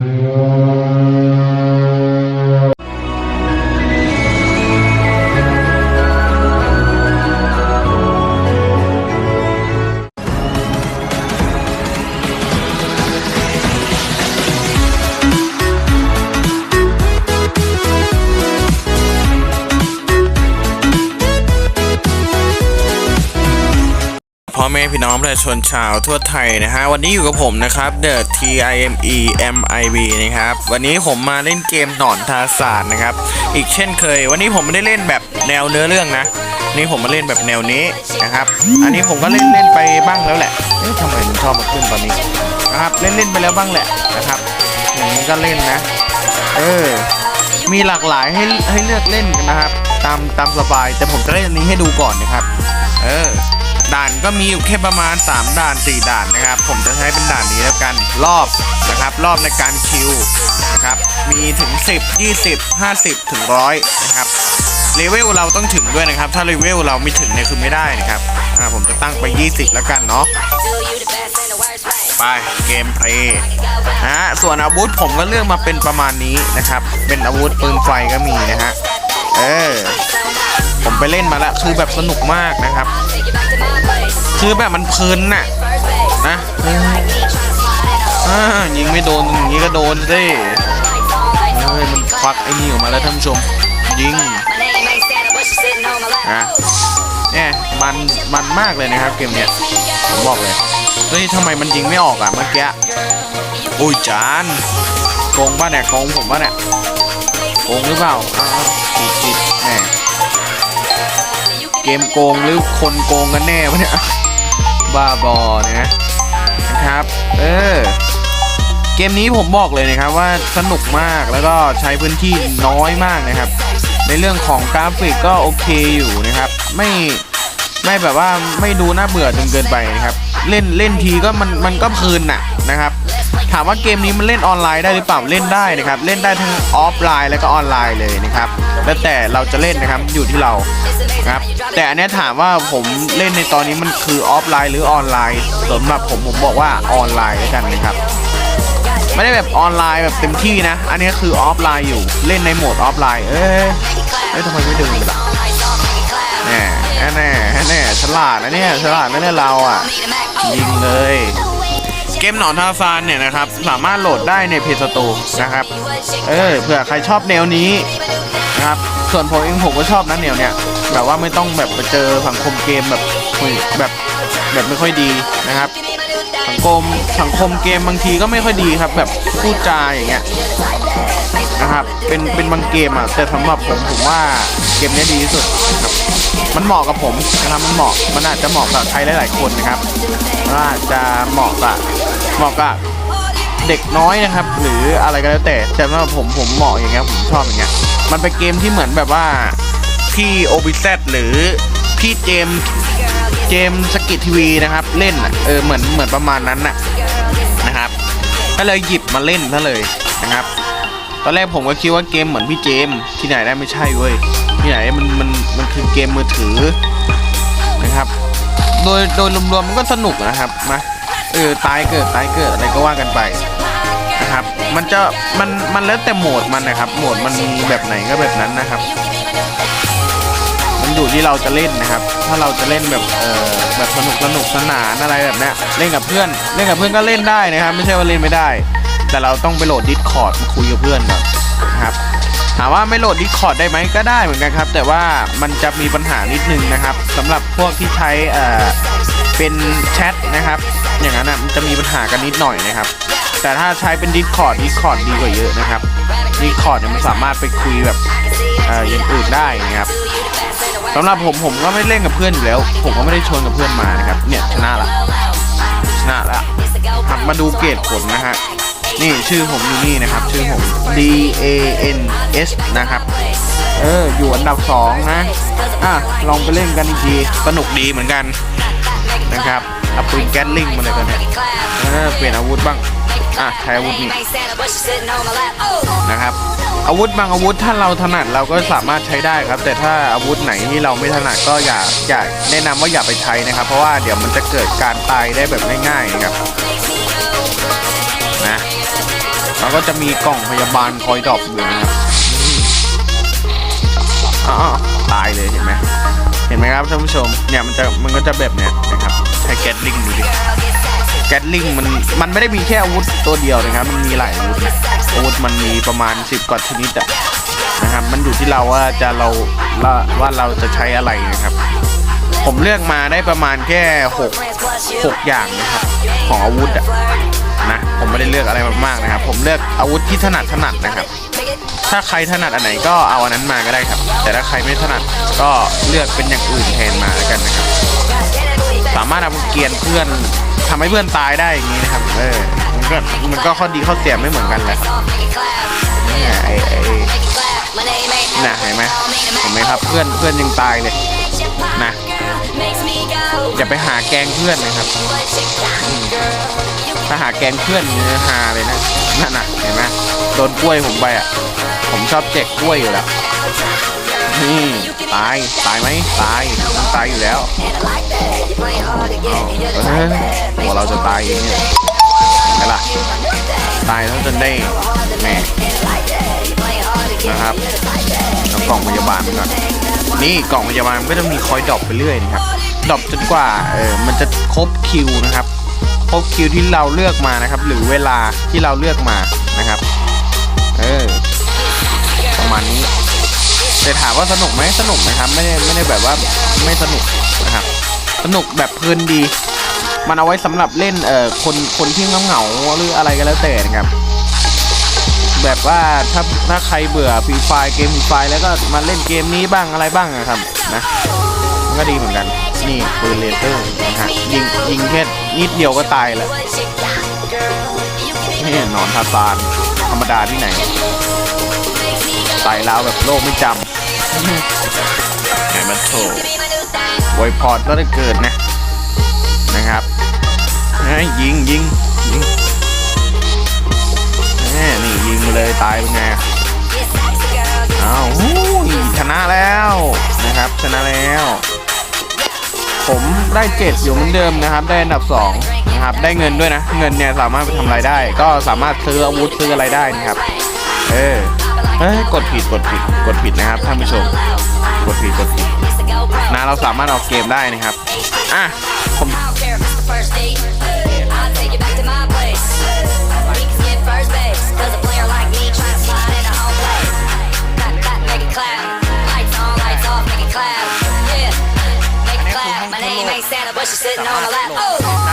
พ่ อแม่พี่น้องประชาชนชาวทั่วไทยนะฮะ วันนี้อยู่กับผมนะครับ The T I M E M I B นะครับ วันนี้ผมมาเล่นเกมหนอนทาสานนะครับ อีกเช่นเคย วันนี้ผมไม่ได้เล่นแบบแนวเนื้อเรื่องนะ นี่ผมมาเล่นแบบแนวนี้นะครับ อันนี้ผมก็เล่นเล่นไปบ้างแล้วแหละเอ๊ะทำไมมันชอบมาขึ้นตอนนี้นะครับ เล่นเล่นไปแล้วบ้างแหละนะครับ อย่างนี้ก็เล่นนะ เออ มีหลากหลายให้ให้เลือกเล่นนะครับ ตามตามสบาย แต่ผมจะเล่นอันนี้ให้ดูก่อนนะครับ เออ ด่านก็มีอยู่แค่ประมาณ 3 ด่าน 4 ด่านนะครับ ผมจะใช้เป็นด่านนี้แล้วกันรอบนะครับ รอบในการคิวนะครับ มีถึง 10 20 50 ถึง 100 นะครับเลเวลเราต้องถึงด้วยนะครับ ถ้าเลเวลเราไม่ถึงเนี่ยคือไม่ได้นะครับอ่าผมจะตั้งไป 20 แล้วกันเนาะไปเกมเพลย์ฮะส่วนอาวุธผมก็เลือกมาเป็นประมาณนี้นะครับ เป็นอาวุธปืนไฟก็มีนะฮะเออผมไปเล่นมาแล้วคือแบบสนุกมากนะครับ คือแบบมันเพลินน่ะนะยิงไม่โดนอย่างนี้ก็โดนสิเฮ้ยมันควักไอ้นี่ออกมาแล้วท่านผู้ชม ยิงอะเนี่ยมันมันมากเลยนะครับเกมเนี้ยผมบอกเลยเฮ้ยทำไมมันยิงไม่ออกอะเมื่อกี้อุ้ยจานโกงป่ะเนี่ยโกงผมป่ะเนี่ยโกงหรือเปล่าอ้าวผิดผิดแหม เกมโกงหรือคนโกงกันแน่วะเนี่ย บ้าบอนะนะครับ เออ เกมนี้ผมบอกเลยนะครับว่าสนุกมากแล้วก็ใช้พื้นที่น้อยมากนะครับ ในเรื่องของกราฟิกก็โอเคอยู่นะครับ ไม่ไม่แบบว่าไม่ดูน่าเบื่อจนเกินไปนะครับ เล่นเล่นทีก็มันมันก็เพลินน่ะนะครับ ถามว่าเกมนี้มันเล่นออนไลน์ได้หรือเปล่าเล่นได้นะครับ เล่นได้ทั้งออฟไลน์แล้วก็ออนไลน์เลยนะครับ แล้วแต่เราจะเล่นนะครับอยู่ที่เรา ครับ แต่อันนี้ถามว่าผมเล่นในตอนนี้มันคือออฟไลน์หรือออนไลน์สำหรับผมผมบอกว่าออนไลน์แล้วกันนะครับ ไม่ได้แบบออนไลน์แบบเต็มที่นะ อันนี้คือออฟไลน์อยู่เล่นในโหมดออฟไลน์ เอ้ยเอ้ยทำไมไม่ดึงล่ะแน่แน่แน่ฉลาดนะเนี่ยฉลาดนะเนี่ยเราอะยิงเลยเกมหนอนทาซานเนี่ยนะครับ สามารถโหลดได้ในเพจสตูนะครับ เออเผื่อใครชอบแนวนี้นะครับ ส่วนผมเองผมก็ชอบนะแนวเนี้ย แบบว่าไม่ต้องแบบไปเจอสังคมเกมแบบแบบแบบไม่ค่อยดีนะครับ สังคมสังคมเกมบางทีก็ไม่ค่อยดีครับ แบบพูดจาอย่างเงี้ยนะครับเป็นเป็นบางเกมอะแต่สำหรับผมผมว่าเกมนี้ดีที่สุดครับมันเหมาะกับผมนะครับมันเหมาะมันอาจจะเหมาะกับใครหลายๆคนนะครับมันอาจจะเหมาะกับเหมาะกับเด็กน้อยนะครับ หรืออะไรก็แล้วแต่แต่สำหรับผมผมเหมาะอย่างเงี้ยผมชอบอย่างเงี้ยมันเป็นเกมที่เหมือนแบบว่า พี่โอบิเซหรือพี่เจมเจมสกิททีวีนะครับ เล่นเออเหมือนเหมือนประมาณนั้นน่ะนะครับ ก็เลยหยิบมาเล่นซะเลยนะครับ ตอนแรกผมก็คิดว่าเกมเหมือนพี่เจมที่ไหนได้ไม่ใช่เว้ยที่ไหนมันมันมันคือเกมมือถือนะครับ โดยโดยรวมๆมันก็สนุกนะครับมาเออตายเกิดตายเกิดอะไรก็ว่ากันไปนะครับ มันจะมันมันแล้วแต่โหมดมันนะครับ โหมดมันมีแบบไหนก็แบบนั้นนะครับ อยู่ที่เราจะเล่นนะครับ ถ้าเราจะเล่นแบบเออแบบสนุกสนุกสนานอะไรแบบเนี้ยเล่นกับเพื่อนเล่นกับเพื่อนก็เล่นได้นะครับ ไม่ใช่ว่าเล่นไม่ได้ แต่เราต้องไปโหลด Discord มาคุยกับเพื่อนก่อนนะครับถามว่าไม่โหลด Discord ได้ไหมก็ได้เหมือนกันครับ แต่ว่ามันจะมีปัญหานิดนึงนะครับสำหรับพวกที่ใช้เออเป็นแชทนะครับ อย่างนั้นอะมันจะมีปัญหากันนิดหน่อยนะครับ แต่ถ้าใช้เป็น Discord Discord ดีกว่าเยอะนะครับ Discord เนี่ยมันสามารถไปคุยแบบอออย่างอื่นได้นะครับ สำหรับผมผมก็ไม่เล่นกับเพื่อนอยู่แล้ว ผมก็ไม่ได้ชวนกับเพื่อนมานะครับ เนี่ยชนะละชนะละหักมาดูเกรดผลนะฮะนี่ชื่อผมอยู่นี่นะครับ ชื่อผม D A N S นะครับ เออ อยู่อันดับ 2 นะ อะ ลองไปเล่นกันอีกทีสนุกดีเหมือนกันนะครับเอาปืนแก๊สลิงมาเลยกันเนี่ยเออเปลี่ยนอาวุธบ้าง อะใช้อาวุธนี่นะครับ อาวุธบางอาวุธถ้าเราถนัดเราก็สามารถใช้ได้ครับ แต่ถ้าอาวุธไหนที่เราไม่ถนัดก็อย่าอย่าแนะนำว่าอย่าไปใช้นะครับ เพราะว่าเดี๋ยวมันจะเกิดการตายได้แบบง่ายๆนะครับนะแล้วก็จะมีกล่องพยาบาลคอยดรอปอยู่นะครับอ๋อตายเลยเห็นไหมเห็นไหมครับท่านผู้ชมเนี่ยมันจะมันก็จะแบบเนี้ยนะครับใช้แก๊สลิงดูดิ แก๊สลิงมันมันไม่ได้มีแค่อาวุธตัวเดียวนะครับ มันมีหลายอาวุธนะอาวุธมันมีประมาณ 10กว่าชนิดอะนะครับ มันอยู่ที่เราว่าจะเราว่าเราจะใช้อะไรนะครับ ผมเลือกมาได้ประมาณแค่หกหกอย่างนะครับของอาวุธอะนะผมไม่ได้เลือกอะไรมากๆนะครับ ผมเลือกอาวุธที่ถนัดถนัดนะครับ ถ้าใครถนัดอันไหนก็เอาอันนั้นมาก็ได้ครับ แต่ถ้าใครไม่ถนัดก็เลือกเป็นอย่างอื่นแทนมาแล้วกันนะครับ สามารถเอาเกียนเพื่อน ทำให้เพื่อนตายได้อย่างนี้นะครับ เออ มันก็มันก็ข้อดีข้อเสียไม่เหมือนกันแหละครับเนี่ยไอ้ไอ้น่ะเห็นไหมเห็นไหมครับเพื่อนเพื่อนยังตายเลยนะอย่าไปหาแกงเพื่อนนะครับถ้าหาแกงเพื่อนเนี่ยหาเลยนะนั่นน่ะเห็นไหมโดนกล้วยผมไปอะ ผมชอบแจกกล้วยอยู่แล้วนี่ตายตายไหมตายต้องตายอยู่แล้ว เออหัวเราจะตายเองเนี่ยไงล่ะ ตายแล้วจนได้แหม่นะครับเอากล่องพยาบาลก่อนนี่กล่องพยาบาลมันก็จะมีคอยดรอปไปเรื่อยนะครับดรอปจนกว่าเออมันจะครบคิวนะครับครบคิวที่เราเลือกมานะครับ หรือเวลาที่เราเลือกมานะครับ เออประมาณนี้แต่ถามว่าสนุกไหมสนุกนะครับ ไม่ได้ไม่ได้แบบว่าไม่สนุกนะครับ สนุกแบบเพลินดี มันเอาไว้สำหรับเล่นเอ่อคนคนที่เหงาๆหรืออะไรก็แล้วแต่นะครับ แบบว่าถ้าถ้าใครเบื่อฟรีไฟเกมฟรีไฟแล้วก็มาเล่นเกมนี้บ้างอะไรบ้างนะครับนะมันก็ดีเหมือนกัน นี่ปืนเลเซอร์นะฮะยิงยิงแค่นิดเดียวก็ตายแล้วนี่หนอนทาซานธรรมดาที่ไหนตายแล้วแบบโลกไม่จำไหนมันโถ ไวยพอดก็ได้เกิดนะนะครับยิงยิงยิงแน่นี่ยิงมาเลยตายเป็นไงอ้าวชนะแล้วนะครับชนะแล้ว ผมได้เจ็ดอยู่เหมือนเดิมนะครับ ได้อันดับสองนะครับได้เงินด้วยนะ เงินเนี่ยสามารถไปทำอะไรได้ ก็สามารถซื้ออาวุธซื้ออะไรได้นะครับ เออเฮ้ยกดผิดกดผิดกดผิดนะครับท่านผู้ชมกดผิดกดผิด นะเราสามารถออกเกมได้นะครับ อะ ผม My name ain't Santa, but